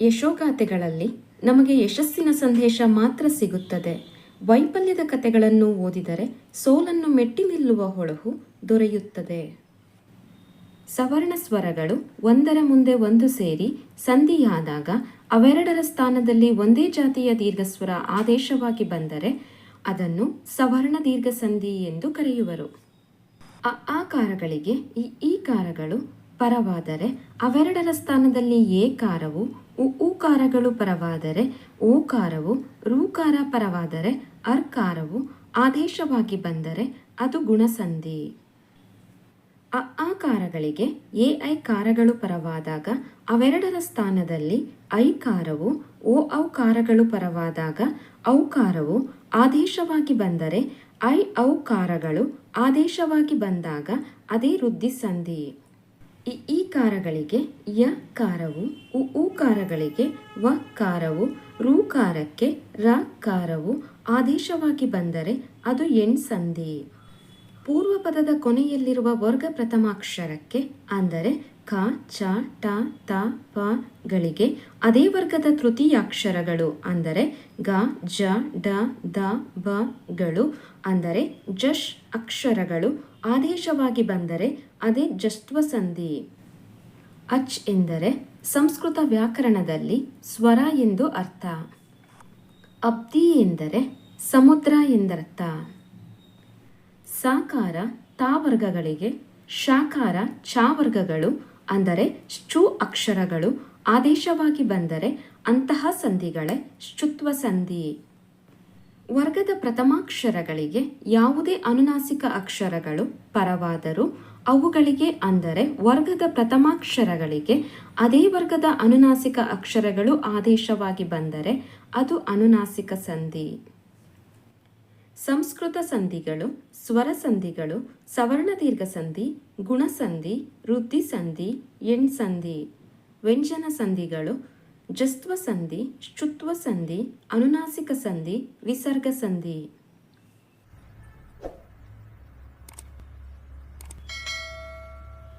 ಯಶೋಗಾಥೆಗಳಲ್ಲಿ ನಮಗೆ ಯಶಸ್ಸಿನ ಸಂದೇಶ ಮಾತ್ರ ಸಿಗುತ್ತದೆ. ವೈಫಲ್ಯದ ಕಥೆಗಳನ್ನು ಓದಿದರೆ ಸೋಲನ್ನು ಮೆಟ್ಟಿ ನಿಲ್ಲುವ ಹೊಳಹು ದೊರೆಯುತ್ತದೆ. ಸವರ್ಣ ಸ್ವರಗಳು ಒಂದರ ಮುಂದೆ ಒಂದು ಸೇರಿ ಸಂಧಿಯಾದಾಗ ಅವೆರಡರ ಸ್ಥಾನದಲ್ಲಿ ಒಂದೇ ಜಾತಿಯ ದೀರ್ಘಸ್ವರ ಆದೇಶವಾಗಿ ಬಂದರೆ ಅದನ್ನು ಸವರ್ಣ ದೀರ್ಘ ಸಂಧಿ ಎಂದು ಕರೆಯುವರು. ಅ ಆಕಾರಗಳಿಗೆ ಈ ಈಕಾರಗಳು ಪರವಾದರೆ ಅವೆರಡರ ಸ್ಥಾನದಲ್ಲಿ ಏಕಾರವು ಉಕಾರಗಳು ಪರವಾದರೆ ಓಕಾರವು, ರೂಕಾರ ಪರವಾದರೆ ಅರ್ಕಾರವು, ಆದೇಶವಾಗಿ ಬಂದರೆ ಅದು ಗುಣಸಂಧಿ. ಅ ಆಕಾರಗಳಿಗೆ ಎ ಕಾರಗಳು ಪರವಾದಾಗ ಅವೆರಡರ ಸ್ಥಾನದಲ್ಲಿ ಐಕಾರವು, ಓ ಔಕಾರಗಳು ಪರವಾದಾಗ ಔಕಾರವು, ಆದೇಶವಾಗಿ ಬಂದರೆ ಐ ಔಕಾರಗಳು ಆದೇಶವಾಗಿ ಬಂದಾಗ ಅದೇ ವೃದ್ಧಿ ಈ ಕಾರಗಳಿಗೆ ಯ ಕಾರವು, ಉ ಉಕಾರಗಳಿಗೆ ವ ಕಾರವು ರೂಕಾರಕ್ಕೆ ರ ಕಾರವು ಆದೇಶವಾಗಿ ಬಂದರೆ ಅದು ಎಣ್ ಸಂಧಿ ಪೂರ್ವ ಪದದ ಕೊನೆಯಲ್ಲಿರುವ ವರ್ಗ ಪ್ರಥಮಾಕ್ಷರಕ್ಕೆ ಅಂದರೆ ಕ, ಚ, ಟ, ತ, ಪ ಗಳಿಗೆ ಅದೇ ವರ್ಗದ ತೃತೀಯಾಕ್ಷರಗಳು ಅಂದರೆ ಗ, ಜ, ಡ, ದ, ಬ ಗಳು ಅಂದರೆ ಜಶ್ ಅಕ್ಷರಗಳು ಆದೇಶವಾಗಿ ಬಂದರೆ ಅದೇ ಜಸ್ತ್ವ ಸಂಧಿ ಅಚ್ ಎಂದರೆ ಸಂಸ್ಕೃತ ವ್ಯಾಕರಣದಲ್ಲಿ ಸ್ವರ ಎಂದು ಅರ್ಥ. ಅಬ್ದಿ ಎಂದರೆ ಸಮುದ್ರ ಎಂದರ್ಥ. ಸಾಕಾರ ತಾ ವರ್ಗಗಳಿಗೆ ಶಾಕಾರ ಚಾವರ್ಗಗಳು ವರ್ಗಗಳು ಅಂದರೆ ಶು ಅಕ್ಷರಗಳು, ಆದೇಶವಾಗಿ ಬಂದರೆ ಅಂತಹ ಸಂಧಿಗಳೇ ಶುತ್ವ ಸಂಧಿ. ವರ್ಗದ ಪ್ರಥಮಾಕ್ಷರಗಳಿಗೆ ಯಾವುದೇ ಅನುನಾಸಿಕ ಅಕ್ಷರಗಳು ಪರವಾದರೂ ಅವುಗಳಿಗೆ ಅಂದರೆ ವರ್ಗದ ಪ್ರಥಮಾಕ್ಷರಗಳಿಗೆ ಅದೇ ವರ್ಗದ ಅನುನಾಸಿಕ ಅಕ್ಷರಗಳು ಆದೇಶವಾಗಿ ಬಂದರೆ ಅದು ಅನುನಾಸಿಕ ಸಂಧಿ. ಸಂಸ್ಕೃತ ಸಂಧಿಗಳು, ಸ್ವರ ಸಂಧಿಗಳು, ಸವರ್ಣ ದೀರ್ಘ ಸಂಧಿ ಗುಣಸಂಧಿ ವೃದ್ಧಿ ಸಂಧಿ, ಎಣ್ ಸಂಧಿ, ವ್ಯಂಜನ ಸಂಧಿಗಳು, ಜಸ್ತ್ವ ಸಂಧಿ ಶುತ್ವ ಸಂಧಿ, ಅನುನಾಸಿಕ ಸಂಧಿ, ವಿಸರ್ಗ ಸಂಧಿ.